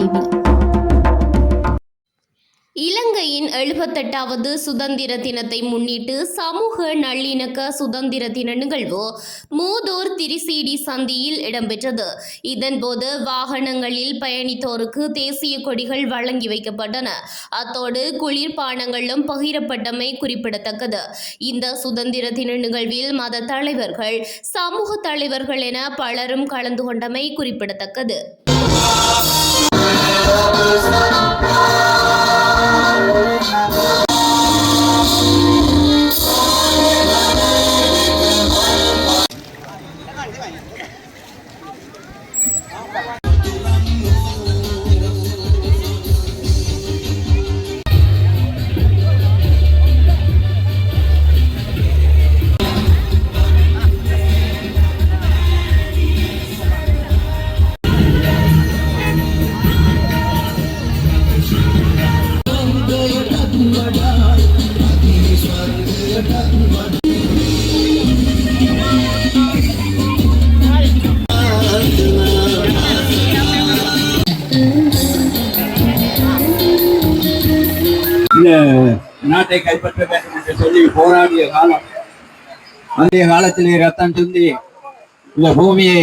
செய்தி இலங்கையின் எழுபத்தெட்டாவது சுதந்திர தினத்தை முன்னிட்டு சமூக நல்லிணக்க சுதந்திர தின நிகழ்வு மூதூர் திரிசீடி சந்தியில் இடம்பெற்றது. இதன்போது வாகனங்களில் பயணித்தோருக்கு தேசிய கொடிகள் வழங்கி வைக்கப்பட்டன. அத்தோடு குளிர்பானங்களும் பகிரப்பட்டமை குறிப்பிடத்தக்கது. இந்த சுதந்திர தின நிகழ்வில் மத தலைவர்கள் சமூக தலைவர்கள் என பலரும் கலந்து கொண்டமை குறிப்பிடத்தக்கது. Father's நாட்டை கைப்பற்ற வேண்டும் என்று சொல்லி போராடிய காலம். அந்த காலத்திலே ரத்தம் சிந்தி இந்த பூமியை